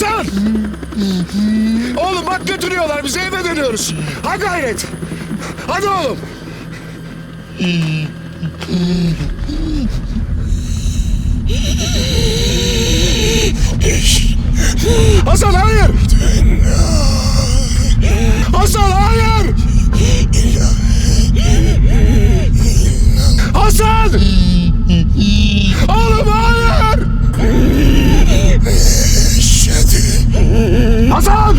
Hasan! Oğlum bak götürüyorlar bizi eve dönüyoruz. Ha gayret. Hadi oğlum. Hasan hayır. Hasan hayır. Hasan! Oğlum hayır! Hasan!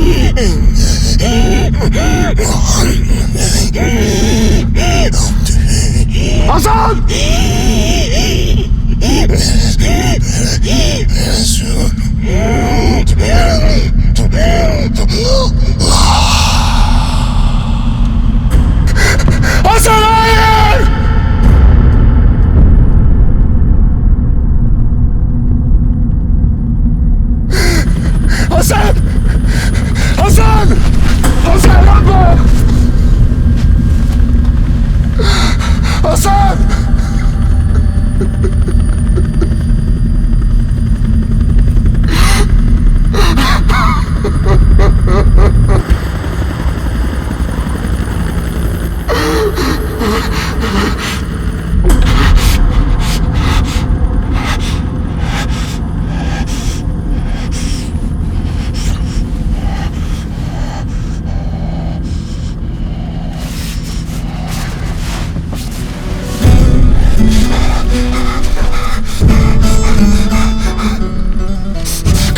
Hasan!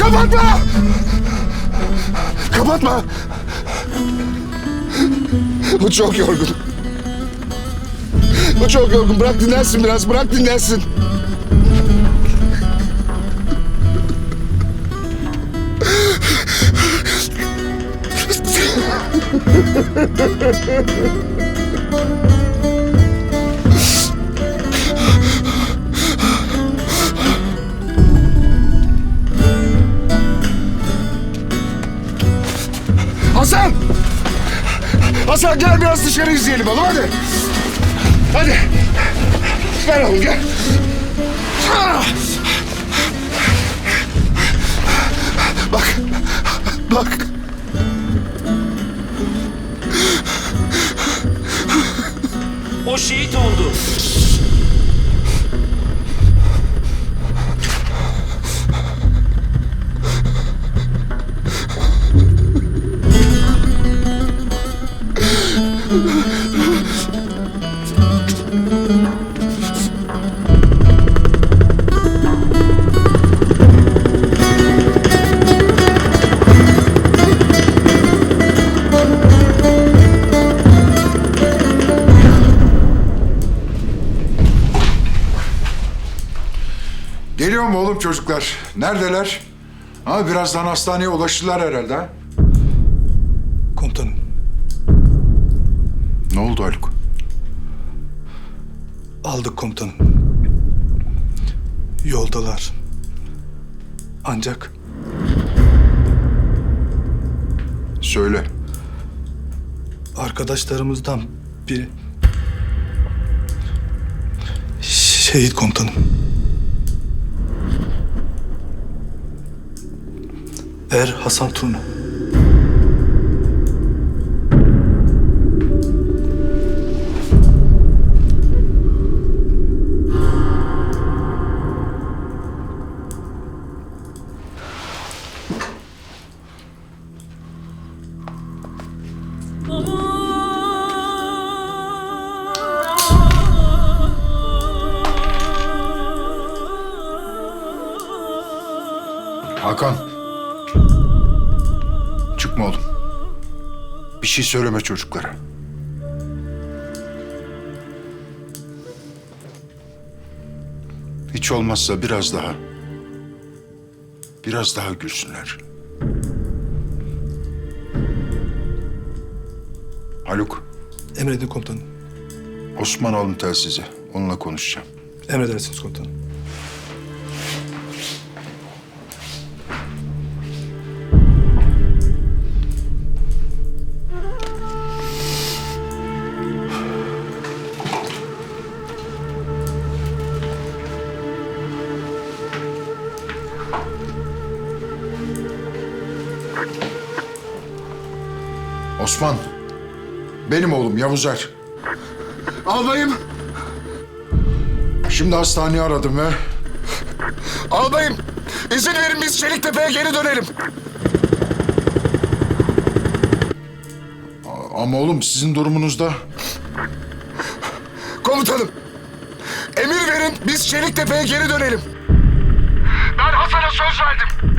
Kapatma! Kapatma! Bu çok yorgun. Bu çok yorgun. Bırak dinlensin biraz. Bırak dinlensin. Hasan! Hasan gel biraz dışarı izleyelim oğlum hadi. Hadi. Gel oğlum gel. Bak. Bak. O şehit oldu. Neredeler? Ha birazdan hastaneye ulaşırlar herhalde ha? Komutanım, Ne oldu Haluk? aldık komutanım. Yoldalar. Ancak Söyle. arkadaşlarımızdan biri... Şehit komutanım. Er Hasan Turna. Oğlum. Bir şey söyleme çocuklara. Hiç olmazsa biraz daha. Biraz daha gülsünler. Haluk, Emredin komutanım. Osman alın telsizi. Onunla konuşacağım. Emredersiniz komutanım. Osman. Benim oğlum Yavuzer. Albayım, Şimdi hastaneyi aradım ve albayım. İzin verin biz Çeliktepe'ye geri dönelim. ama oğlum sizin durumunuzda Komutanım, emir verin biz Çeliktepe'ye geri dönelim. Ben Hasan'a söz verdim.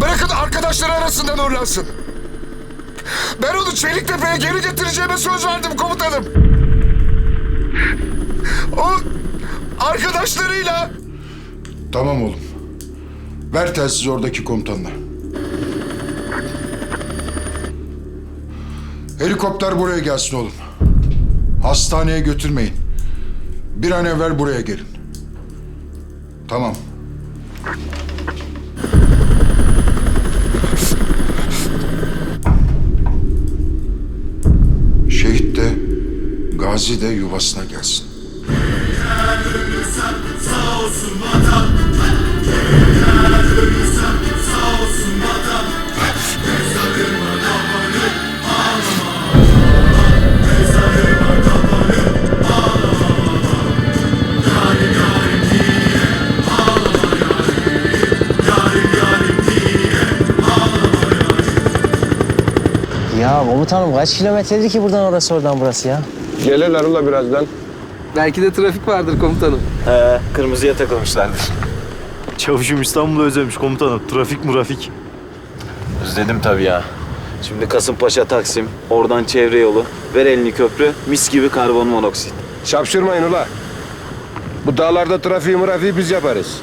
Bırakın arkadaşları arasından uğurlansın. Ben onu Çeliktepe'ye geri getireceğime söz verdim komutanım. O arkadaşlarıyla Tamam oğlum. Ver telsizi oradaki komutanına. Helikopter buraya gelsin oğlum. Hastaneye götürmeyin. Bir an evvel buraya gelin. Tamam. Şehit de, gazi de yuvasına gelsin. Ya komutanım kaç kilometredir ki buradan orası oradan burası ya? Gelirler ula birazdan. Belki de trafik vardır komutanım. He, kırmızıya takılmışlardır. Çavuşum İstanbul'u özlemiş komutanım. Trafik murafik. Özledim tabii ya. Şimdi Kasımpaşa Taksim, oradan çevre yolu, ver elini köprü, mis gibi karbon monoksit. Şapşırmayın ula. Bu dağlarda trafiği mırafiği biz yaparız.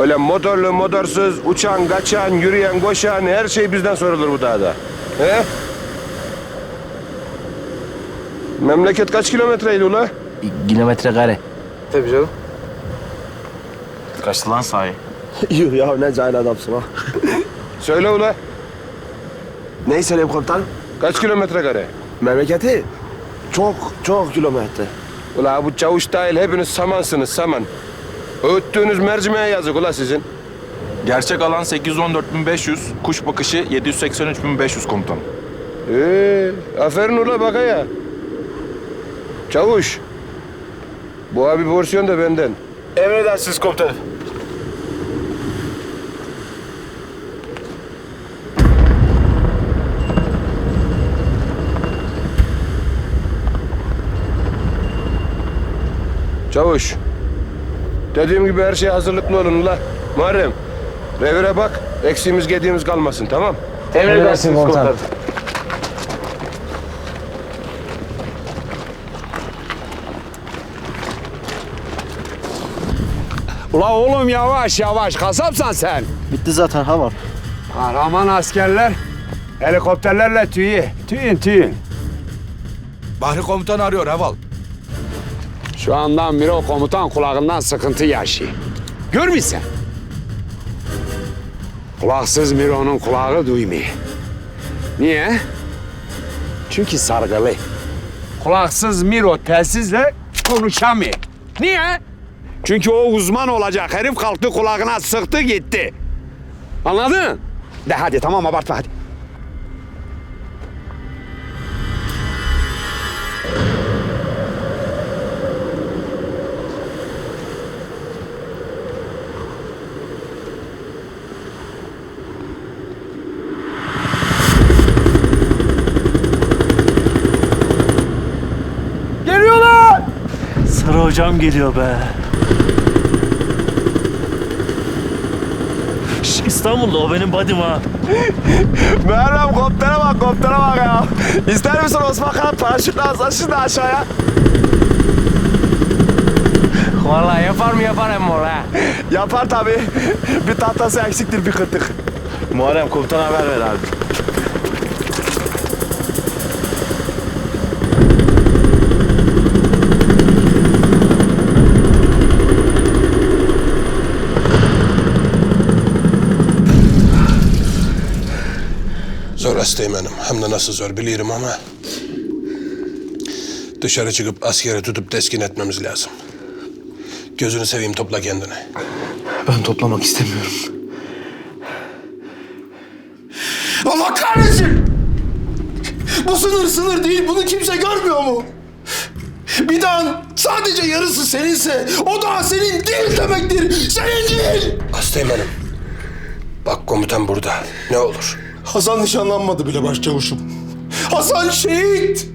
Öyle motorlu, motorsuz, uçan, kaçan, yürüyen, koşan her şey bizden sorulur bu dağda. He? Memleket kaç kilometreydi ula? Kilometre kare. Tabii canım. Kaçtı lan sahi? Yuh ya ne cahil adamsın ha. Söyle ula. Neyi söyleyeyim komutanım? Kaç kilometre kare? Memleketi çok çok kilometre. Ula bu çavuş dahil hepiniz samansınız saman. Öğüttüğünüz mercimeğe yazık ula sizin. Gerçek alan 814.500, kuş bakışı 783.500 komutanım. Ee, aferin ula bakaya. Çavuş. Bu abi porsiyon da benden. Emredersiniz komutanım. Çavuş. Dediğim gibi her şeye hazırlıklı olun ula. Muharrem. Revire bak. Eksiğimiz gediğimiz kalmasın tamam? Emredersin komutanım. Ula oğlum yavaş yavaş kasapsan sen. Bitti zaten ha var. Kahraman askerler helikopterlerle tüyü. Tüyün tüyün. Bahri komutan arıyor Heval. Şu andan beri o komutan kulağından sıkıntı yaşıyor. Görmüşsen. Kulaksız Miro'nun kulağı duymuyor. Niye? Çünkü sargılı. Kulaksız Miro telsizle konuşamıyor. Niye? Çünkü o uzman olacak herif kalktı kulağına sıktı gitti. Anladın? De hadi tamam abartma hadi. Sarı hocam geliyor be. İstanbul'da o benim badim ha. Meğersem koptere bak koptere bak ya. İster misin Osman Kaya paraşütle atsan şimdi aşağıya? Vallahi yapar mı yapar hem oraya. Yapar tabii. Bir tahtası eksiktir bir kırtık. Muharrem komutan haber ver abi. Zor Asteğmen'im. Hem de nasıl zor bilirim ama... Dışarı çıkıp askeri tutup teskin etmemiz lazım. Gözünü seveyim topla kendini. Ben toplamak istemiyorum. Allah kahretsin! Bu sınır sınır değil. Bunu kimse görmüyor mu? Bir dağın sadece yarısı seninse o dağ senin değil demektir. Senin değil. Asteğmenim. Bak komutan burada. Ne olur. Hasan nişanlanmadı bile başçavuşum. Hasan şehit.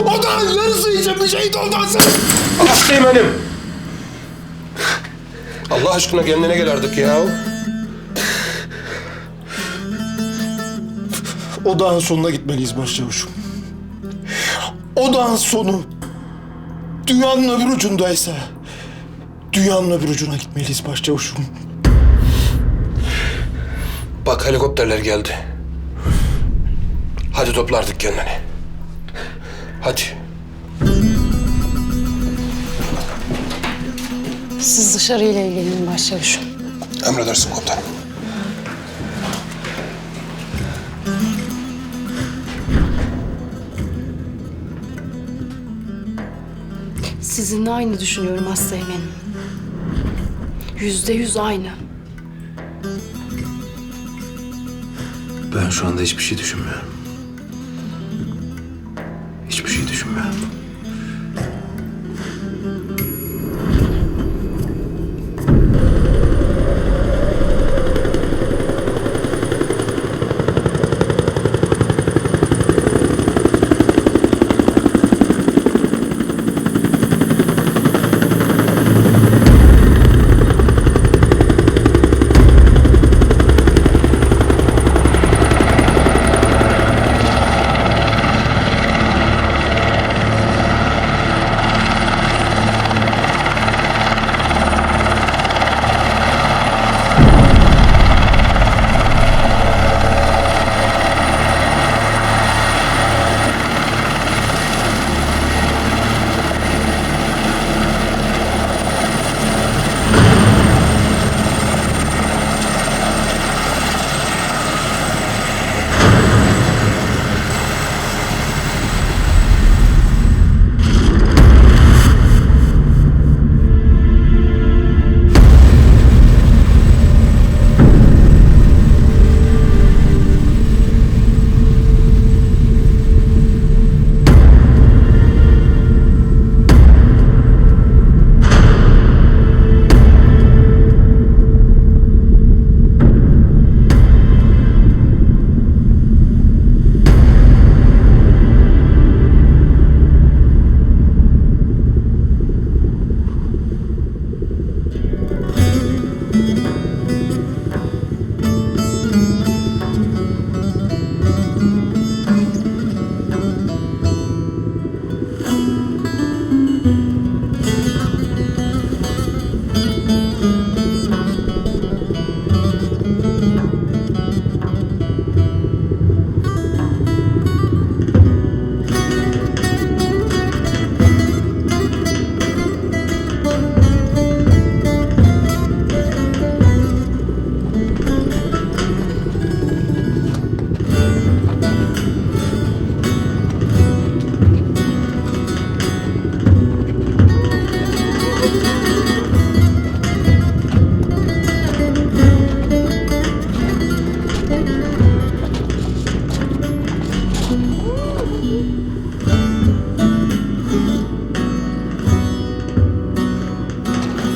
O dağın yarısı için bir şehit oldu Hasan. Asteğmenim. Allah aşkına kendine gel artık ya. O dağın sonuna gitmeliyiz başçavuşum. O dağın sonu dünyanın öbür ucundaysa dünyanın öbür ucuna gitmeliyiz başçavuşum. Bak helikopterler geldi. Hadi topla artık kendini. Hadi. Siz dışarıyla ilgilenin başçavuşum. Emredersin komutanım. Sizinle aynı düşünüyorum Asteğmen'im. Yüzde yüz aynı. Ben şu anda hiçbir şey düşünmüyorum. Hiçbir şey düşünmüyorum.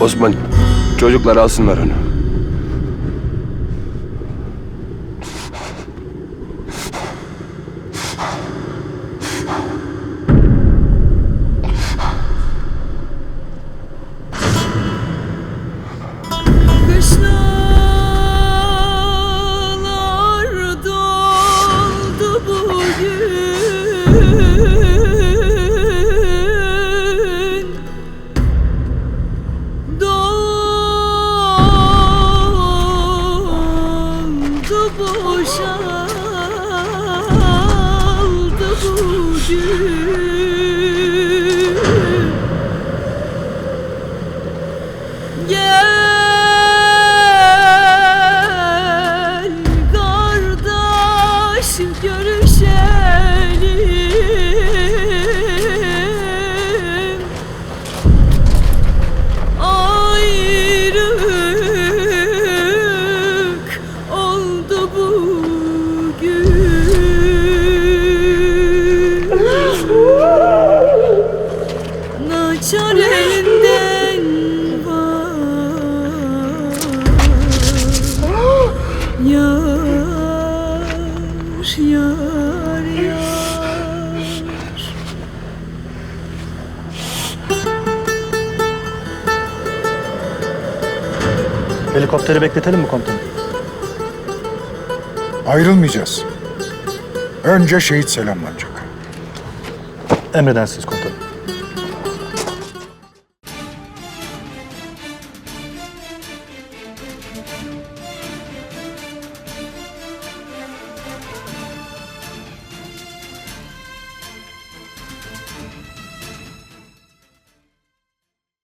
Osman çocuklar alsınlar onu. Helikopteri bekletelim mi komutanım? Ayrılmayacağız. Önce şehit selamlanacak. Emredersiniz komutanım.